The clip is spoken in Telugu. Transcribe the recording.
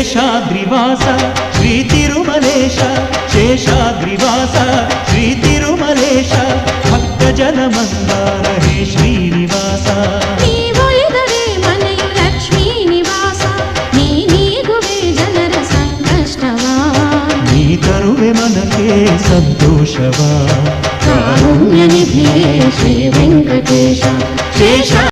శేషాద్రివాస శ్రీ తిరుమలేశ శేషాద్రివాస శ్రీ తిరుమలేశ భక్త జనమందార హే శ్రీనివాస. తరువే మనకే శ్రీ వెంకటేశ. శేష